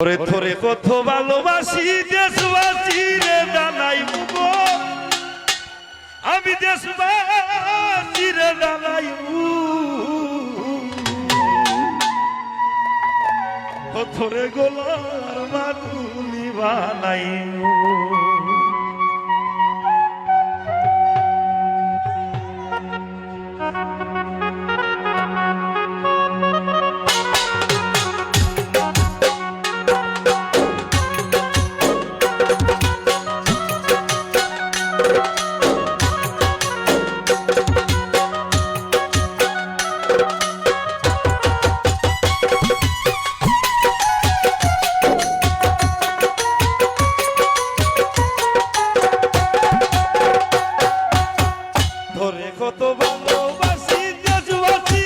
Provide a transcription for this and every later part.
ওরে থরে কত ভালোবাসি, দেশবাসী রে জানাই আমি দেশবাসী রে জানাই থরে গোলার মা বানাই মুগো। কত ভালোবাসি দেশবাসী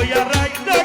voy a raidar.